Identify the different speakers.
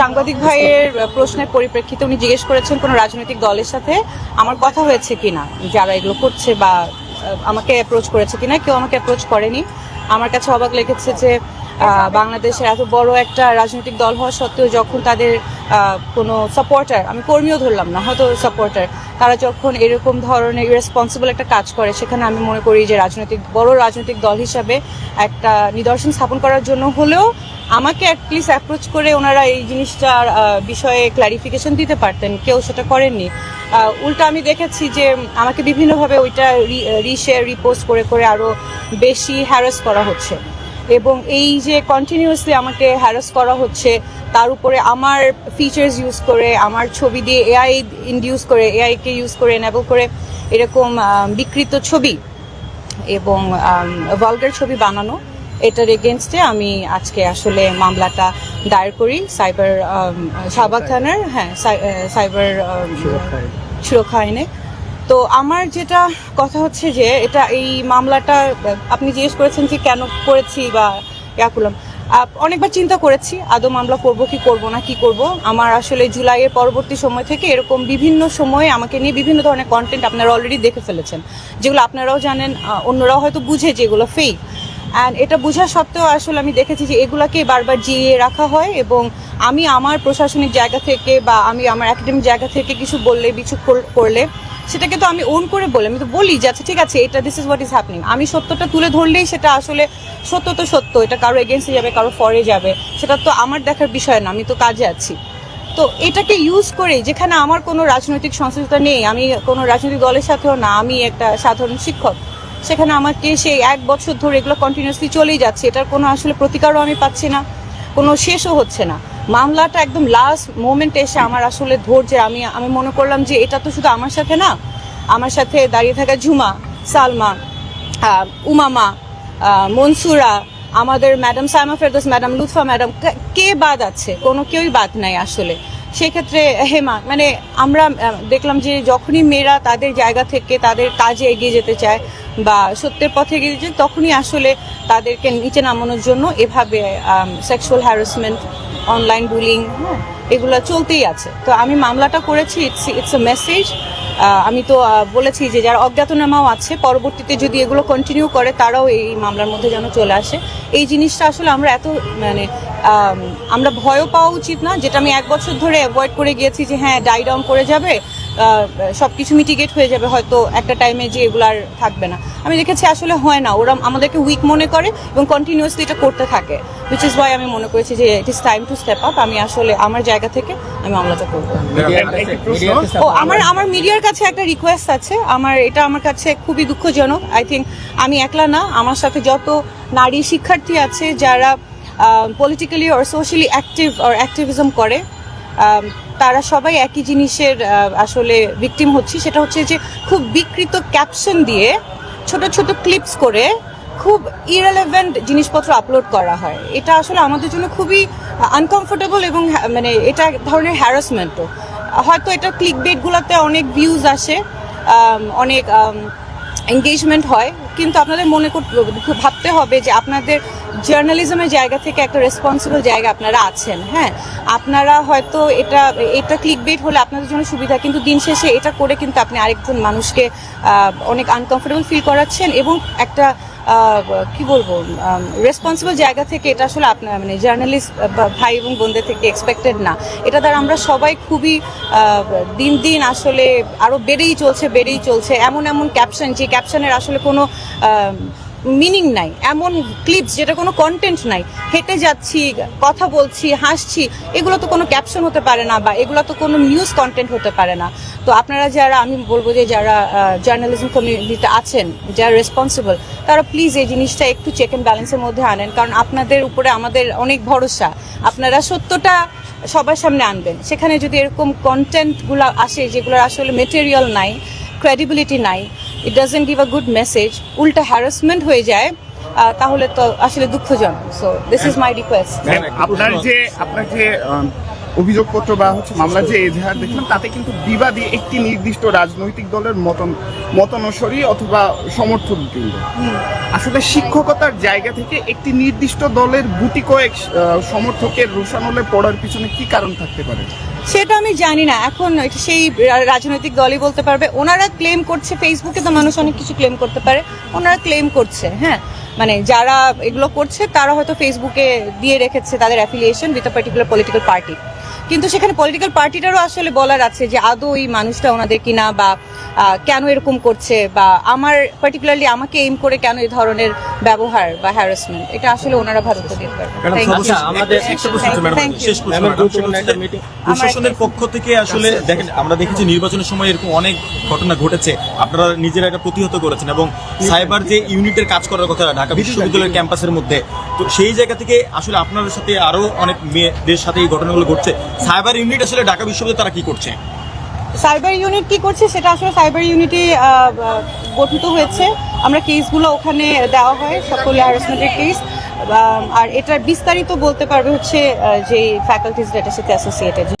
Speaker 1: সাংবাদিক ভাইয়ের প্রশ্নের পরিপ্রেক্ষিতে উনি জিজ্ঞেস করেছেন কোনো রাজনৈতিক দলের সাথে আমার কথা হয়েছে কিনা, যারা এগুলো করছে বা আমাকে অ্যাপ্রোচ করেছে কিনা, কেউ আমাকে অ্যাপ্রোচ করেনি। আমার কাছে অবাক লেগেছে যে বাংলাদেশের এত বড় একটা রাজনৈতিক দল হওয়া সত্ত্বেও যখন তাদের কোনো সাপোর্টার আমি কর্মীও ধরলাম না, হয়তো সাপোর্টার তারা যখন এরকম ধরনের রেসপন্সিবল একটা কাজ করে, সেখানে আমি মনে করি যে রাজনৈতিক, বড় রাজনৈতিক দল হিসাবে একটা নিদর্শন স্থাপন করার জন্য হলেও আমাকে অ্যাটলিস্ট অ্যাপ্রোচ করে ওনারা এই জিনিসটার বিষয়ে ক্লারিফিকেশন দিতে পারতেন, কেউ সেটা করেননি। উল্টো আমি দেখেছি যে আমাকে বিভিন্নভাবে ওইটা রিশেয়ার রিপোস্ট করে করে আরও বেশি হ্যারাস করা হচ্ছে। এবং এই যে কন্টিনিউয়াসলি আমাকে হ্যারাস করা হচ্ছে তার উপরে আমার ফিচার্স ইউজ করে আমার ছবি দিয়ে এআই ইন্ডিউস করে এআইকে ইউজ করে এনেবল করে এরকম বিকৃত ছবি এবং ভলগার ছবি বানানো এটার এগেনস্টে আমি আজকে আসলে মামলাটা দায়ের করি। সাইবার শাহবাগ থানার হ্যাঁ সাইবার সুরক্ষা আইনে। তো আমার যেটা কথা হচ্ছে যে এটা এই মামলাটা, আপনি জিজ্ঞেস করেছেন যে কেন করেছি বা ইয়া করলাম। অনেকবার চিন্তা করেছি, আদৌ মামলা করব কি করব না কি করব। আমার আসলে জুলাইয়ের পরবর্তী সময় থেকে এরকম বিভিন্ন সময়ে আমাকে নিয়ে বিভিন্ন ধরনের কন্টেন্ট আপনারা অলরেডি দেখে ফেলেছেন। যেগুলো আপনারাও জানেন অন্যরাও হয়তো বুঝে যেগুলো ফেক অ্যান্ড এটা বোঝা সত্ত্বেও আসলে আমি দেখেছি যে এগুলাকে বারবার জিয়ে রাখা হয় এবং আমি আমার প্রশাসনিক জায়গা থেকে বা আমি আমার একাডেমিক জায়গা থেকে কিছু বললে, কিছু কর- করলে সেটাকে তো আমি ওন করে বলি। আমি তো বলি যে আচ্ছা ঠিক আছে, এটা this is what is happening আমি সত্যটা তুলে ধরলেই সেটা আসলে সত্য তো সত্য। এটা কারও এগেনস্টে যাবে, কারও ফরে যাবে। সেটা তো আমার দেখার বিষয় না, আমি তো কাজে আছি। তো এটাকে ইউজ করে যেখানে আমার কোনো রাজনৈতিক সংশ্লিষ্টতা নেই, আমি কোনো রাজনৈতিক দলের সাথেও না, আমি একটা সাধারণ শিক্ষক। সেখানে আমাকে সেই এক বছর ধরে এগুলো কন্টিনিউসলি চলেই যাচ্ছে। এটার কোনো আসলে প্রতিকারও আমি পাচ্ছি না, কোনো শেষও হচ্ছে না। মামলাটা একদম লাস্ট মোমেন্টে এসে আমার আসলে ধৈর্যে আমি আমি মনে করলাম যে এটা তো শুধু আমার সাথে না, আমার সাথে দাঁড়িয়ে থাকা ঝুমা, সালমা উমামা মনসুরা, আমাদের madam Saima Ferdous madam Lutfa madam কে বাদ আছে? কোনো কেউই বাদ নাই আসলে। সেক্ষেত্রে হেমা মানে আমরা দেখলাম যে যখনই মেয়েরা তাদের জায়গা থেকে তাদের কাজে এগিয়ে যেতে চায় বা সত্যের পথে এগিয়ে যেতে চায়, তখনই আসলে তাদেরকে নিচে নামানোর জন্য এভাবে সেক্সুয়াল হ্যারাসমেন্ট অনলাইন বুলিং হ্যাঁ এগুলো চলতেই আছে। তো আমি মামলাটা করেছি ইটস ইটস এ মেসেজ আমি তো বলেছি যে যারা অজ্ঞাতনামাও আছে, পরবর্তীতে যদি এগুলো কন্টিনিউ করে, তারাও এই মামলার মধ্যে যেন চলে আসে। এই জিনিসটা আসলে আমরা এত মানে আমরা ভয়ও পাওয়া উচিত না, যেটা আমি এক বছর ধরে অ্যাভয়েড করে গিয়েছি যে হ্যাঁ ডাই ডাউন করে যাবে। সব কিছু মিটিগেট হয়ে যাবে হয়তো একটা টাইমে যে এগুলো আর থাকবে না। আমি দেখেছি আসলে হয় না ওরা আমাদেরকে উইক মনে করে এবং কন্টিনিউয়াসলি এটা করতে থাকে উইচ ইজ ওয়াই আমি মনে করেছি যে it is time to step up আমি আসলে আমার জায়গা থেকে আমি মামলাটা করব। ও আমার আমার মিডিয়ার কাছে একটা রিকোয়েস্ট আছে আমার এটা আমার কাছে খুবই দুঃখজনক আই থিঙ্ক আমি একলা না আমার সাথে যত নারী শিক্ষার্থী আছে যারা politically or socially active or activism করে তারা সবাই একই জিনিসের আসলে ভিকটিম হচ্ছি। সেটা হচ্ছে যে খুব বিকৃত ক্যাপশন দিয়ে ছোট ছোট ক্লিপস করে খুব ইরেলেভেন্ট জিনিসপত্র আপলোড করা হয়। এটা আসলে আমাদের জন্য খুবই আনকমফোর্টেবল এবং মানে এটা এক ধরনের হ্যারাসমেন্টও হয়তো এটা ক্লিক বেটগুলোতে অনেক ভিউজ আসে অনেক এঙ্গেজমেন্ট হয়। কিন্তু আপনাদের মনে করতে ভাবতে হবে যে আপনাদের জার্নালিজমের জায়গা থেকে একটা রেসপন্সিবল জায়গা আপনারা আছেন হ্যাঁ? আপনারা হয়তো এটা এটা ক্লিক বেট হলে আপনাদের জন্য সুবিধা, কিন্তু দিন শেষে এটা করে কিন্তু আপনি আরেকজন মানুষকে অনেক আনকমফোর্টেবল ফিল করাচ্ছেন এবং একটা কি বলব রেসপন্সিবল জায়গা থেকে এটা আসলে আপনার মানে জার্নালিস্ট ভাই এবং বোনদের থেকে এক্সপেক্টেড না। এটা দ্বারা আমরা সবাই খুবই দিন দিন আসলে আরও বেড়েই চলছে বেড়েই চলছে। এমন এমন ক্যাপশন যে ক্যাপশনের আসলে কোনো মিনিং নাই, এমন ক্লিপস যেটা কোনো কন্টেন্ট নাই। হেঁটে যাচ্ছি, কথা বলছি, হাসছি, এগুলো তো কোনো ক্যাপশন হতে পারে না বা এগুলো তো কোনো নিউজ কন্টেন্ট হতে পারে না। তো আপনারা যারা, আমি বলব যে যারা জার্নালিজম কমিউনিটিতে আছেন, যারা রেসপন্সিবল তারা প্লিজ এই জিনিসটা একটু চেক অ্যান্ড ব্যালেন্সের মধ্যে আনেন। কারণ আপনাদের উপরে আমাদের অনেক ভরসা। আপনারা সত্যটা সবার সামনে আনবেন। সেখানে যদি এরকম কন্টেন্টগুলো আসে যেগুলোর আসলে মেটেরিয়াল নাই ক্রেডিবিলিটি নাই it doesn't give a good message উল্টা হ্যারাসমেন্ট হয়ে যায় তাহলে তো আসলে দুঃখজনক। So this is my request
Speaker 2: আপনার যে আপনার যে অভিযোগপত্র বা হচ্ছে মামলা যে এজাহার দেখলাম, তাতে কিন্তু বিবাদী একটি নির্দিষ্ট রাজনৈতিক দলের মতন মতানুসরী অথবা সমর্থক বৃন্দ আসলে শিক্ষকতার জায়গা থেকে একটি নির্দিষ্ট দলের গুটি কয়েক সমর্থকের রোশানলে পড়ার পিছনে কি কারণ থাকতে পারে?
Speaker 1: সেটা আমি জানি না। এখন সেই রাজনৈতিক দলই বলতে পারবে। ওনারা ক্লেম করছে ফেসবুকে তো মানুষ অনেক কিছু ক্লেম করতে পারে। ওনারা ক্লেম করছে হ্যাঁ? মানে যারা এগুলো করছে, তারা হয়তো ফেসবুকে দিয়ে রেখেছে তাদের affiliation with a particular political party কিন্তু সেখানে পলিটিক্যাল পার্টিটারও আসলে বলার আছে যে আদৌ এই মানুষটা ওনাদের কিনা বা কেন এরকম করছে বা আমার পার্টিকুলারলি আমাকে এইম করে কেন এই ধরনের ব্যবহার বা হ্যারাসমেন্ট এটা আসলে ওনারা ভালো করে দিতে পারবে।
Speaker 3: প্রশাসনের পক্ষ থেকে আসলে দেখেন আমরা দেখেছি নির্বাচনের সময় এরকম অনেক ঘটনা ঘটেছে। আপনারা নিজেরা এটা প্রতিহত করেছেন এবং সাইবার যে ইউনিটের কাজ করার কথা ঢাকা বিশ্ববিদ্যালয়ের ক্যাম্পাসের মধ্যে তো সেই জায়গা থেকে আসলে আপনাদের সাথে আরও অনেক মেয়েদের সাথে এই ঘটনাগুলো ঘটছে। সাইবার ইউনিট আসলে ঢাকা বিশ্ববিদ্যালয়ে তারা কি করছে?
Speaker 1: সাইবার ইউনিট কি করছে সেটা আসলে সাইবার ইউনিটে গঠিত হয়েছে। আমরা কেসগুলো ওখানে দেওয়া হয়, সকল হ্যারাসমেন্টের কেস আর এটার বিস্তারিত বলতে পারবে হচ্ছে যে ফ্যাকাল্টিজ এটার সাথে অ্যাসোসিয়েটেড